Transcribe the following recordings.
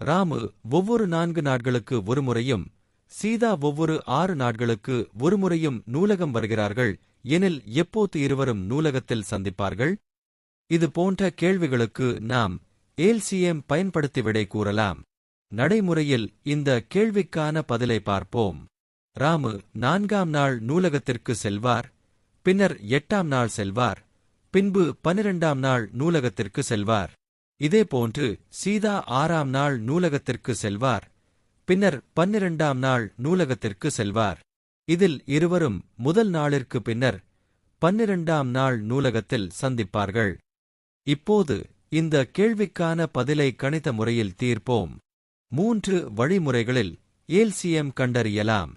ராமு ஒவ்வொரு நான்கு நாட்களுக்கு ஒருமுறையும் சீதா ஒவ்வொரு ஆறு நாட்களுக்கு ஒருமுறையும் நூலகம் வருகிறார்கள் எனில் எப்போது இருவரும் நூலகத்தில் சந்திப்பார்கள்? இது போன்ற கேள்விகளுக்கு நாம் ஏல்சிஎம் பயன்படுத்தி விடை கூறலாம். நடைமுறையில் இந்த கேள்விக்கான பதிலை பார்ப்போம். ராமு நான்காம் நாள் நூலகத்திற்கு செல்வார் பின்னர் எட்டாம் நாள் செல்வார் பின்பு பனிரெண்டாம் நாள் நூலகத்திற்கு செல்வார். இதேபோன்று சீதா ஆறாம் நாள் நூலகத்திற்கு செல்வார். பின்னர் பன்னிரண்டாம் நாள் நூலகத்திற்கு செல்வார். இதில் இருவரும் முதல் நாளிற்கு பின்னர் பன்னிரண்டாம் நாள் நூலகத்தில் சந்திப்பார்கள். இப்போது இந்த கேள்விக்கான பதிலை கணித முறையில் தீர்ப்போம். மூன்று வழிமுறைகளில் ஏல்சிஎம் கண்டறியலாம்.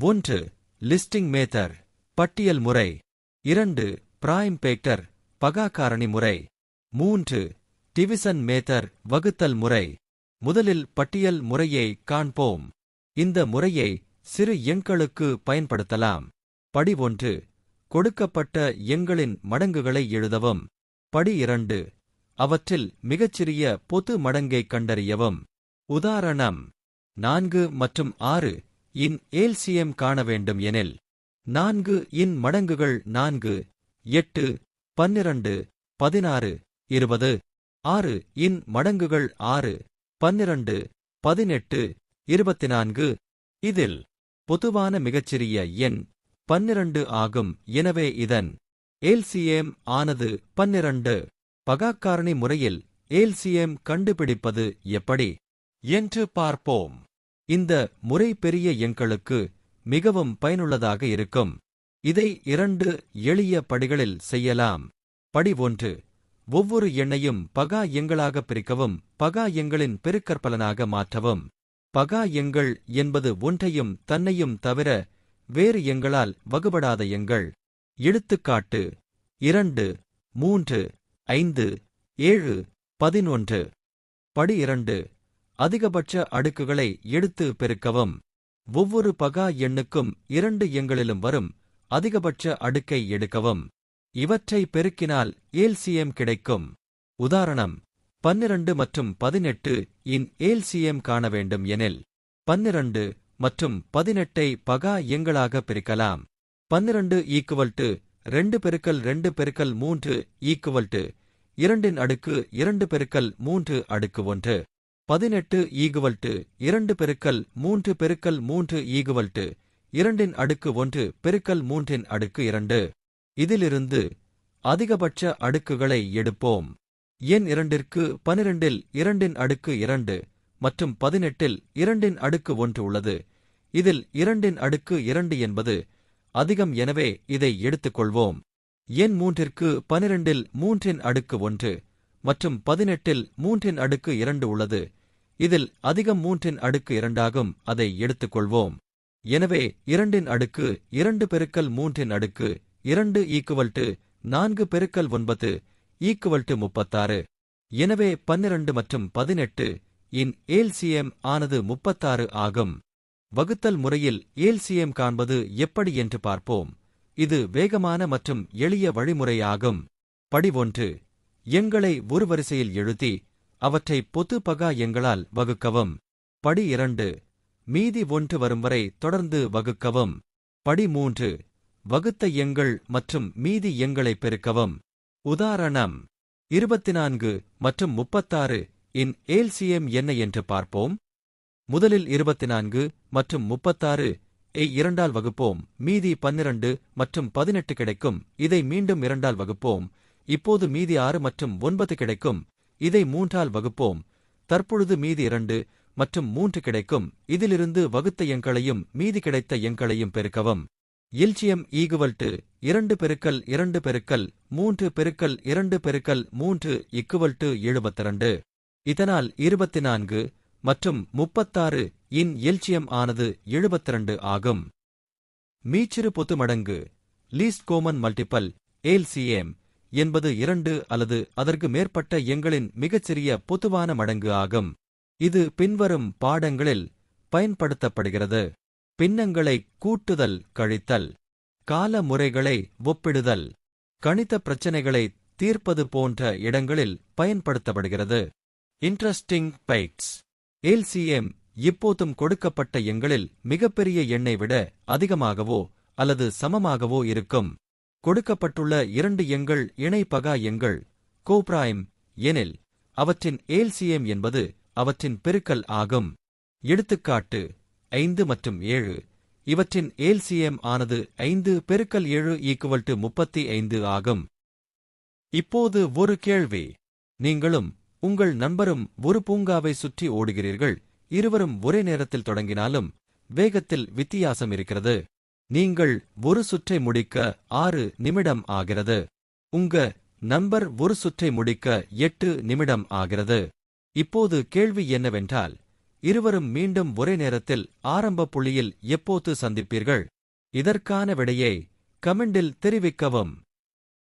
ஒன்று லிஸ்டிங் மேத்தர் பட்டியல் முறை. இரண்டு பிராய்ம் பேக்டர் பகாக்காரணி முறை. மூன்று டிவிசன் மேத்தர் வகுத்தல் முறை. முதலில் பட்டியல் முறையை காண்போம். இந்த முறையை சிறு எண்களுக்கு பயன்படுத்தலாம். படி ஒன்று. கொடுக்கப்பட்ட எண்களின் மடங்குகளை எழுதவும். படி இரண்டு. அவற்றில் மிகச்சிறிய பொது மடங்கை கண்டறியவும். உதாரணம். நான்கு மற்றும் ஆறு இன் ஏல்சியம் காண வேண்டும் எனில் நான்கு இன் மடங்குகள் நான்கு எட்டு பன்னிரண்டு பதினாறு இருபது ஆறு இன் மடங்குகள் ஆறு பன்னிரண்டு பதினெட்டு இருபத்தி நான்கு இதில் பொதுவான மிகச்சிறிய எண் பன்னிரண்டு ஆகும். எனவே இதன் ஏல்சிஎம் ஆனது பன்னிரண்டு. பகாக்காரணி முறையில் ஏல்சிஎம் கண்டுபிடிப்பது எப்படி என்று பார்ப்போம். இந்த முறை பெரிய எண்களுக்கு மிகவும் பயனுள்ளதாக இருக்கும். இதை இரண்டு எளிய படிகளில் செய்யலாம். படி ஒன்று ஒவ்வொரு எண்ணையும் பகா எங்களாக பிரிக்கவும் பகா எண்களின் பெருக்கற்பலனாக மாற்றவும். பகா எங்கள் என்பது ஒன்றையும் தன்னையும் தவிர வேறு எங்களால் வகுபடாத எங்கள். எடுத்துக்காட்டு இரண்டு மூன்று ஐந்து ஏழு பதினொன்று. படி இரண்டு அதிகபட்ச அடுக்குகளை எடுத்து பெருக்கவும். ஒவ்வொரு பகா எண்ணுக்கும் இரண்டு எண்களிலும் வரும் அதிகபட்ச அடுக்கை எடுக்கவும். இவற்றை பெருக்கினால் ஏல்சிஎம் கிடைக்கும். உதாரணம் பன்னிரண்டு மற்றும் பதினெட்டு இன் ஏல்சிஎம் காண வேண்டும் எனில் பன்னிரண்டு மற்றும் பதினெட்டை பகா எங்களாக பிரிக்கலாம். பன்னிரண்டு ஈக்குவல் டு ரெண்டு பெருக்கல் ரெண்டு பெருக்கல் மூன்று ஈக்குவல் டு இரண்டின் அடுக்கு இரண்டு பெருக்கல் மூன்று அடுக்கு ஒன்று. பதினெட்டு ஈகுவல் டு இரண்டு பெருக்கல் மூன்று பெருக்கல் மூன்று ஈகுவல் டு இரண்டின் அடுக்கு ஒன்று பெருக்கல் மூன்றின் அடுக்கு இரண்டு. இதிலிருந்து அதிகபட்ச அடுக்குகளை எடுப்போம். எண் இரண்டிற்கு பனிரெண்டில் இரண்டின் அடுக்கு இரண்டு மற்றும் பதினெட்டில் இரண்டின் அடுக்கு ஒன்று உள்ளது. இதில் இரண்டின் அடுக்கு இரண்டு என்பது அதிகம் எனவே இதை எடுத்துக்கொள்வோம். எண் மூன்றிற்கு பனிரெண்டில் மூன்றின் அடுக்கு ஒன்று மற்றும் பதினெட்டில் மூன்றின் அடுக்கு இரண்டு உள்ளது. இதில் அதிகம் மூன்றின் அடுக்கு இரண்டாகும் அதை எடுத்துக்கொள்வோம். எனவே இரண்டின் அடுக்கு இரண்டு பெருக்கல் மூன்றின் அடுக்கு இரண்டு ஈக்குவல் டு நான்கு பெருக்கல் ஒன்பது ஈக்குவல் டு முப்பத்தாறு. எனவே பன்னிரண்டு மற்றும் பதினெட்டு இன் ஏல்சிஎம் ஆனது முப்பத்தாறு ஆகும். வகுத்தல் முறையில் ஏல்சிஎம் காண்பது எப்படி என்று பார்ப்போம். இது வேகமான மற்றும் எளிய வழிமுறையாகும். படி ஒன்று எண்களை ஒரு வரிசையில் எழுதி அவற்றை பொது பகா எண்களால் வகுக்கவும். படி இரண்டு மீதி ஒன்று வரும் வரை தொடர்ந்து வகுக்கவும். படி மூன்று வகுத்த எண்கள் மற்றும் மீதி எண்களை பெருக்கவும். உதாரணம் இருபத்தி நான்கு மற்றும் முப்பத்தாறு இன் ஏல்சிஎம் என்ன என்று பார்ப்போம். முதலில் இருபத்தி நான்கு மற்றும் முப்பத்தாறு ஐ இரண்டால் வகுப்போம். மீதி பன்னிரண்டு மற்றும் பதினெட்டு கிடைக்கும். இதை மீண்டும் இரண்டால் வகுப்போம். இப்போது மீதி ஆறு மற்றும் ஒன்பது கிடைக்கும். இதை மூன்றால் வகுப்போம். தற்பொழுது மீதி இரண்டு மற்றும் மூன்று கிடைக்கும். இதிலிருந்து வகுத்த எண்களையும் மீதி கிடைத்த எண்களையும் பெருக்கவும். எல்சியம் ஈகுவல் டு இரண்டு பெருக்கல் இரண்டு பெருக்கல் மூன்று பெருக்கல் இரண்டு பெருக்கல் மூன்று இக்குவல் டு எழுபத்திரண்டு. இதனால் இருபத்தி நான்கு மற்றும் முப்பத்தாறு இன் எல்சியம் ஆனது எழுபத்திரண்டு ஆகும். மீச்சிறு பொத்து மடங்கு லீஸ்ட் கோமன் மல்டிபல் ஏல்சிஎம் என்பது இரண்டு அல்லது அதற்கு மேற்பட்ட எண்களின் மிகச்சிறிய பொதுவான மடங்கு ஆகும். இது பின்வரும் பாடங்களில் பயன்படுத்தப்படுகிறது. பின்னங்களை கூட்டுதல் கழித்தல் கால முறைகளை ஒப்பிடுதல் கணித பிரச்சினைகளை தீர்ப்பது போன்ற இடங்களில் பயன்படுத்தப்படுகிறது. இன்ட்ரஸ்டிங் பைட்ஸ் எல்சிஎம் இப்போதும் கொடுக்கப்பட்ட எண்களில் மிகப்பெரிய எண்ணை விட அதிகமாகவோ அல்லது சமமாகவோ இருக்கும். கொடுக்கப்பட்டுள்ள இரண்டு எண்கள் இணைப்பகா எண்கள் கோப்ராய்ம் எனில் அவற்றின் ஏல்சிஎம் என்பது அவற்றின் பெருக்கல் ஆகும். எடுத்துக்காட்டு ஐந்து மற்றும் ஏழு. இவற்றின் ஏல்சிஎம் ஆனது ஐந்து பெருக்கல் ஏழு ஈக்குவல் டு முப்பத்தி ஐந்து ஆகும். இப்போது ஒரு கேள்வி. நீங்களும் உங்கள் நண்பரும் ஒரு பூங்காவை சுற்றி ஓடுகிறீர்கள். இருவரும் ஒரே நேரத்தில் தொடங்கினாலும் வேகத்தில் வித்தியாசம் இருக்கிறது. நீங்கள் ஒரு சுற்றை முடிக்க ஆறு நிமிடம் ஆகிறது. உங்க நண்பர் ஒரு சுற்றை முடிக்க எட்டு நிமிடம் ஆகிறது. இப்போது கேள்வி என்னவென்றால் இருவரும் மீண்டும் ஒரே நேரத்தில் ஆரம்ப புள்ளியில் எப்போது சந்திப்பீர்கள்? இதற்கான விடையை கமெண்டில் தெரிவிக்கவும்.